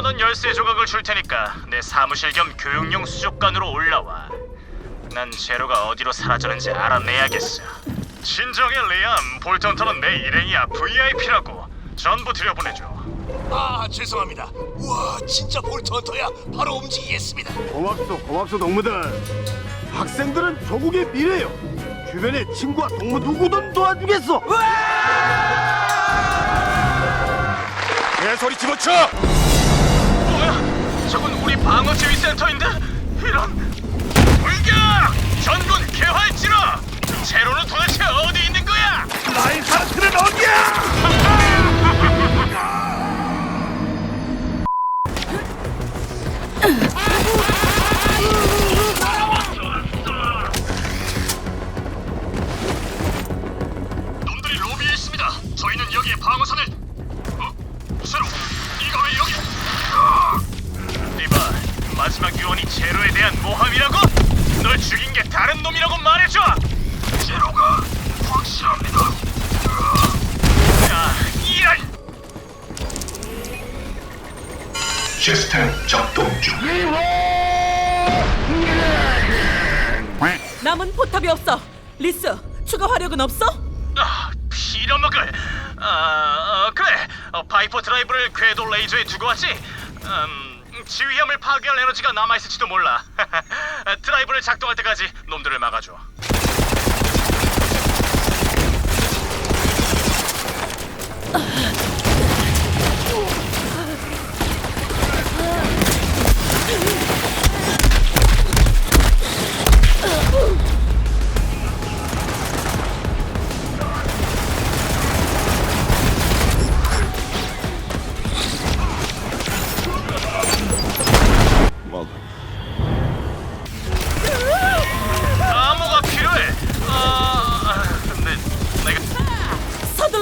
10만 원 열쇠 조각을 줄 테니까 내 사무실 겸 교육용 수족관으로 올라와. 난 제로가 어디로 사라졌는지 알아내야겠어. 진정해 리암. 볼턴터는 내 일행이야. VIP라고. 전부 들여보내줘. 아 죄송합니다. 우와 진짜 볼트 헌터야. 바로 움직이겠습니다. 고맙소 고맙소 동무들 학생들은 조국의 미래요 주변에 친구와 동무 누구든 도와주겠어 개소리 집어쳐. 저건 우리 방어 지휘 센터인데? 이런 돌격! 전군 개활지로! 제로는 도대체 어디 있는 거야? 사람들은 어디야 마지막 유언이 제로에 대한 모함이라고? 널 죽인 게 다른 놈이라고 말해줘. 제로가 확실합니다. 아, 이런. 시스템 작동 중. 남은 포탑이 없어. 리스, 추가 화력은 없어? 아, 빌어먹을. 아, 어, 그래. 어, 파이퍼 드라이브를 궤도 레이저에 두고 왔지. 음, 지휘함을 파괴할 에너지가 남아 있을지도 몰라. 드라이브를 작동할 때까지 놈들을 막아줘.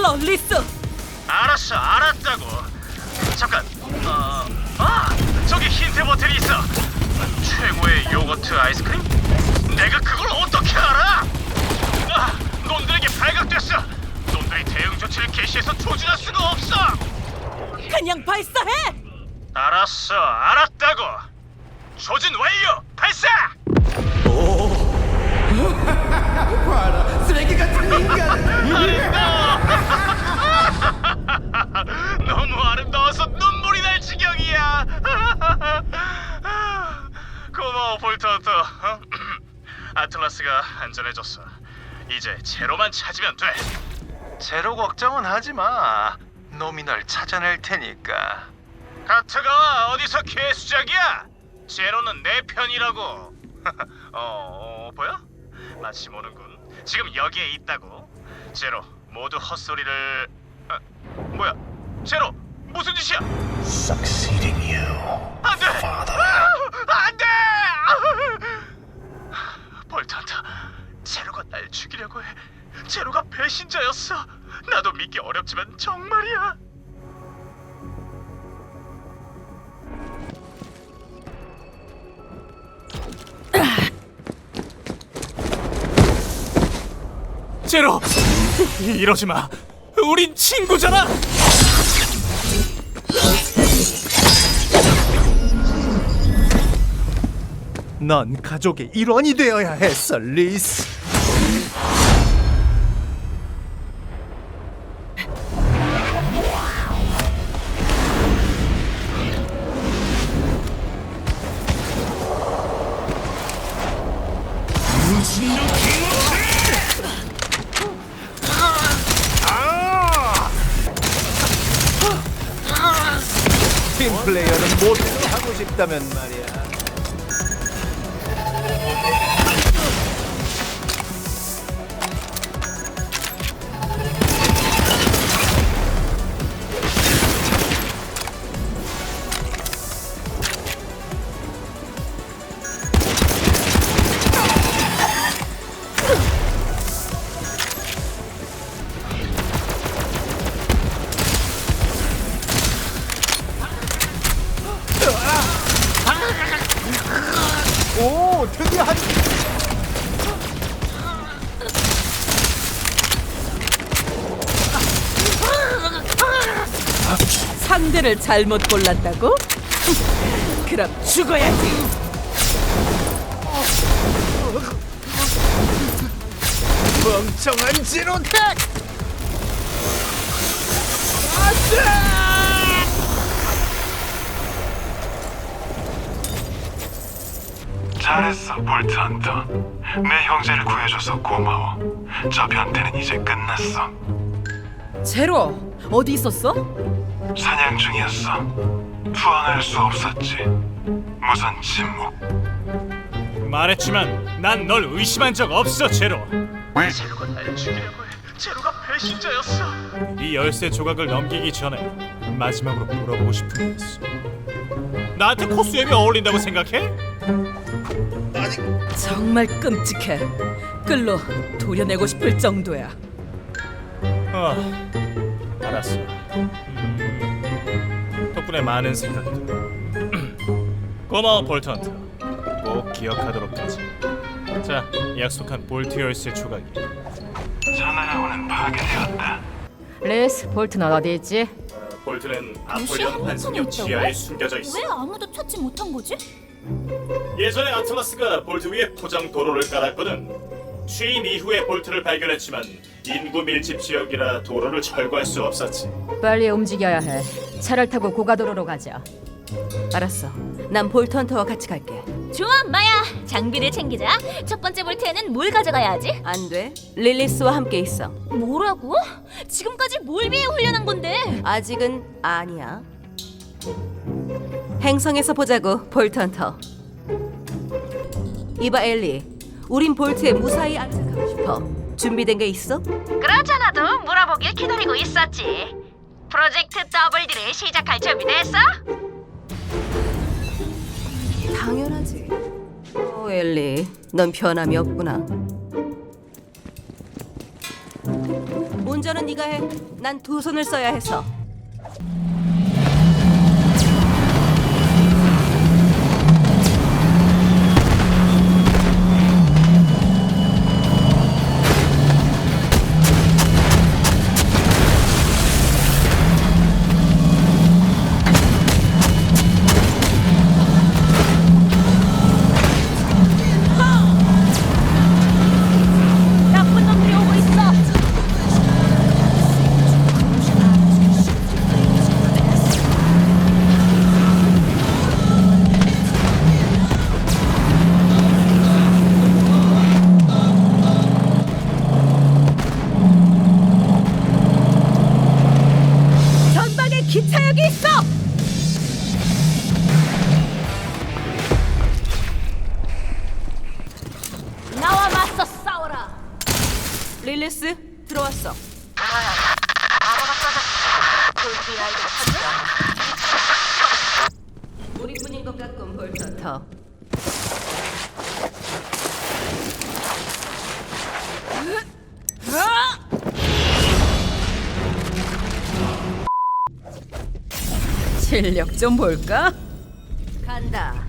서둘러, 리스. 알았어, 알았다고. 잠깐. 어, 아, 저기 힌트 버튼이 있어. 최고의 요거트 아이스크림? 내가 그걸 어떻게 알아? 아, 놈들에게 발각됐어. 놈들이 대응 조치를 개시해서 조준할 수가 없어. 그냥 발사해. 알았어, 알았다고. 조준 완료. 발사. 쓰레기 같은 인간 아름다워. 너무 아름다워서 눈물이 날 지경이야. 고마워 볼트헌터. 안전해졌어. 이제 제로만 찾으면 돼. 제로 걱정은 하지 마. 놈이 널 찾아낼 테니까. 카트가 어디서 개수작이야? 제로는 내 편이라고. 어, 어, 보여? 마침 오는군. 지금 여기에 있다고. 제로, 모두 헛소리를. 아, 뭐야? 제로, 무슨 짓이야? Succeeding you. 안 돼! 아, 안 돼! 볼트한테 제로가 날 죽이려고 해. 배신자였어. 나도 믿기 어렵지만 정말이야. 제로, 이러지 마. 우린 친구잖아. 넌 가족의 일원이 되어야 했어, 리스. 상대를 잘못 골랐다고? 그럼 죽어야지. 멍청한 진호택! 잘했어, 볼트 헌터. 내 형제를 구해줘서 고마워. 저 변태는 이제 끝났어. 제로 어디 있었어? 사냥 중이었어. 푸항할 수 없었지. 무선 침묵. 말했지만 난 널 의심한 적 없어, 제로. 제로가 날 죽이려고 해. 제로가 배신자였어. 이 열쇠 조각을 넘기기 전에 마지막으로 물어보고 싶은 게 있어. 나한테 코수염이 어울린다고 생각해? 정말 끔찍해. 끌로 도려내고 싶을 정도야. 아, 알았어. 음, 덕분에 많은 생각이 들어. 고마워, 볼트 헌터. 꼭 기억하도록 하지. 자, 약속한 볼트 열쇠 조각이. 전화라고는 파괴되었다. 레스 볼트는 어디 있지? 볼트는 한 환승역 지하에? 숨겨져 있어. 왜 아무도 찾지 못한 거지? 예전에 아틀라스가 볼트 위에 포장 도로를 깔았거든. 취임 이후에 볼트를 발견했지만 인구 밀집 지역이라 도로를 철거할 수 없었지. 빨리 움직여야 해. 차를 타고 고가도로로 가자. 알았어. 난 볼턴터와 같이 갈게. 좋아, 마야. 장비를 챙기자. 첫 번째 볼트에는 뭘 가져가야 하지? 안 돼. 릴리스와 함께 있어. 뭐라고? 지금까지 뭘 위해 훈련한 건데? 아직은 아니야. 행성에서 보자고, 볼턴터. 이봐 엘리, 우린 볼트에 무사히 안착하고 싶어. 준비된 게 있어? 그렇잖아도 물어보길 기다리고 있었지. 프로젝트 더블디를 시작할 준비됐어? 당연하지. 오 엘리, 넌 변함이 없구나. 운전은 네가 해. 난 두 손을 써야 해서. 릴리스 들어왔어. 우리뿐인 것 같군 볼턴터. 실력 좀 볼까? 간다.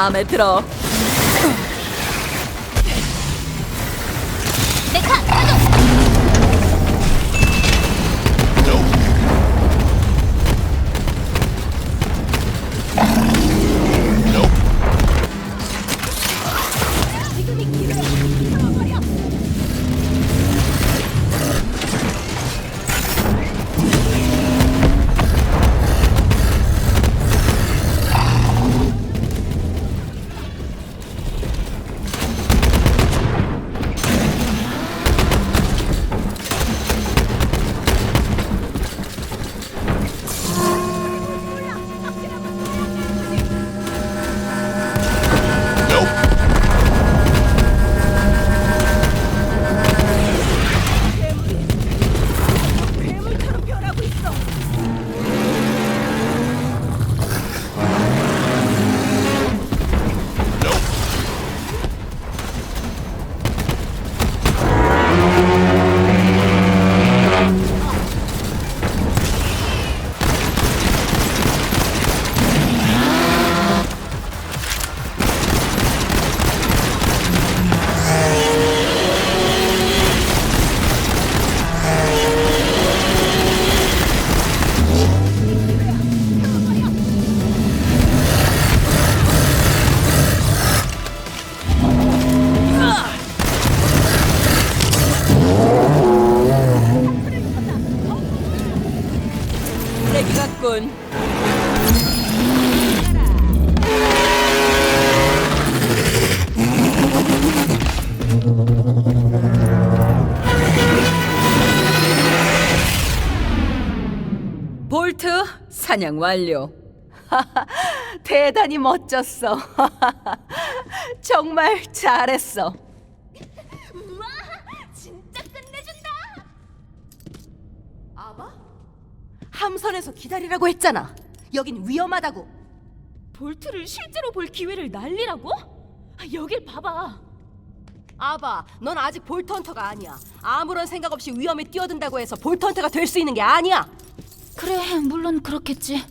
마음에 들어. 볼트 사냥 완료. 대단히 멋졌어. 정말 잘했어. 우와, 진짜 끝내준다. 아바? 함선에서 기다리라고 했잖아. 여긴 위험하다고. 볼트를 실제로 볼 기회를 날리라고? 여길 봐봐. 아바, 넌 아직 볼트헌터가 아니야. 아무런 생각 없이 위험에 뛰어든다고 해서 볼트헌터가 될 수 있는 게 아니야. 그래, 물론 그렇겠지.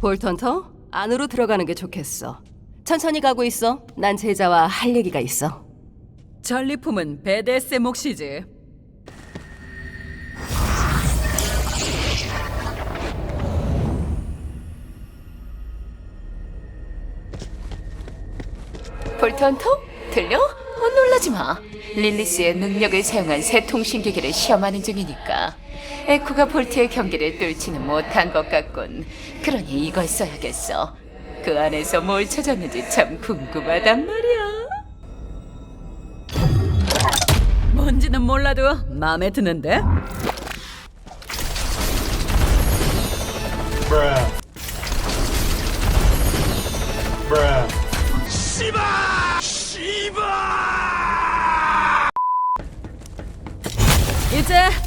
볼트헌터, 안으로 들어가는 게 좋겠어. 천천히 가고 있어. 난 제자와 할 얘기가 있어. 전리품은 베데스의 몫이지. 볼턴토? 들려? 어, 놀라지 마. 릴리스의 능력을 사용한 새 통신기기를 시험하는 중이니까. 에코가 볼트의 경기를 뚫지는 못한 것 같군. 그러니 이걸 써야겠어. 그 안에서 뭘 찾았는지 참 궁금하단 말이야. 뭔지는 몰라도 마음에 드는데.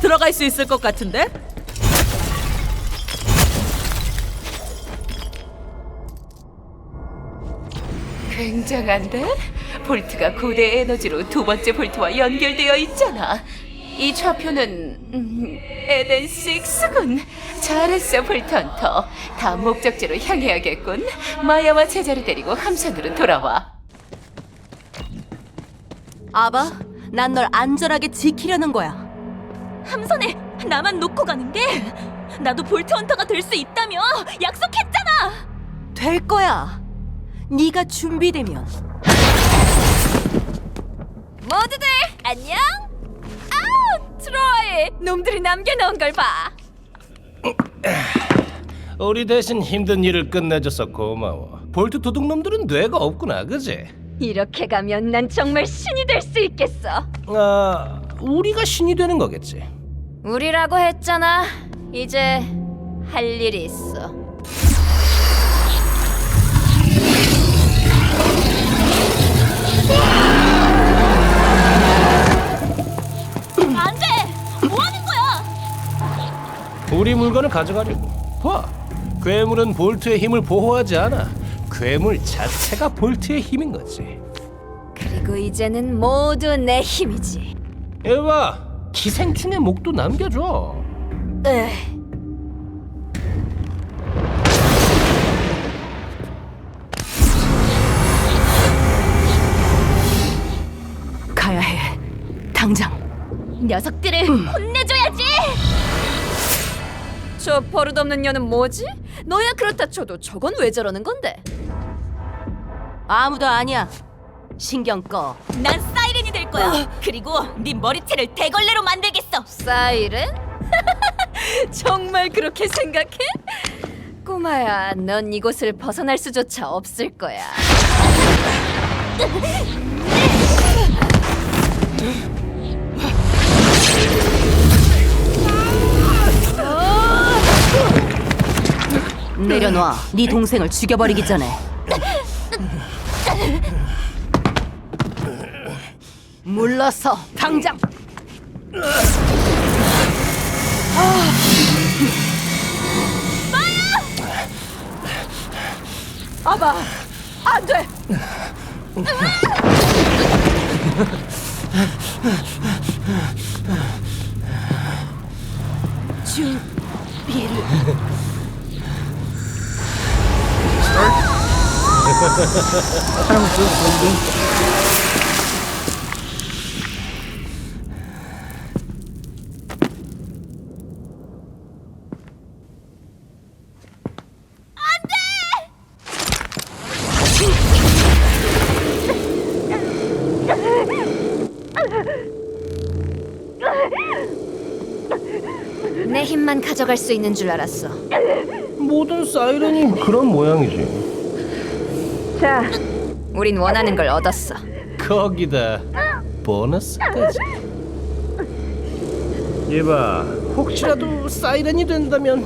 들어갈 수 있을 것 같은데? 굉장한데? 볼트가 고대 에너지로 두 번째 볼트와 연결되어 있잖아. 이 좌표는 음, 에덴 6군. 잘했어, 볼턴터. 다음 목적지로 향해야겠군. 마야와 제자를 데리고 함선으로 돌아와. 아바, 난 널 안전하게 지키려는 거야. 함선에 나만 놓고 가는 게 나도 볼트 헌터가 될 수 있다며 약속했잖아. 될 거야. 네가 준비되면. 모두들 안녕. 아우 트로이 놈들이 남겨놓은 걸 봐. 우리 대신 힘든 일을 끝내줘서 고마워. 볼트 도둑놈들은 뇌가 없구나, 그지? 이렇게 가면 난 정말 신이 될 수 있겠어. 아, 우리가 신이 되는 거겠지. 우리라고 했잖아. 이제 할 일이 있어. 안 돼! 뭐 하는 거야? 우리 물건을 가져가려고. 봐, 괴물은 볼트의 힘을 보호하지 않아. 괴물 자체가 볼트의 힘인 거지. 그리고 이제는 모두 내 힘이지. 에바, 기생충의 목도 남겨줘. 으. 가야 해. 당장. 녀석들을 혼내줘야지. 저 버릇없는 년은 뭐지? 너야 그렇다 쳐도 저건 왜 저러는 건데? 아무도 아니야. 신경 꺼. 난사 이렌이 될 거야. 그리고 네 머리채를 대걸레로 만들겠어. 사이렌? 정말 그렇게 생각해? 꼬마야, 넌 이곳을 벗어날 수조차 없을 거야. 내려놔. 네 동생을 죽여버리기 전에. 물러서 당장. 아바, 안 돼. 준비를. 내 힘만 가져갈 수 있는 줄 알았어. 모든 사이렌이 그런 모양이지. 자, 우린 원하는 걸 얻었어. 거기다 보너스까지. 이봐, 혹시라도 사이렌이 된다면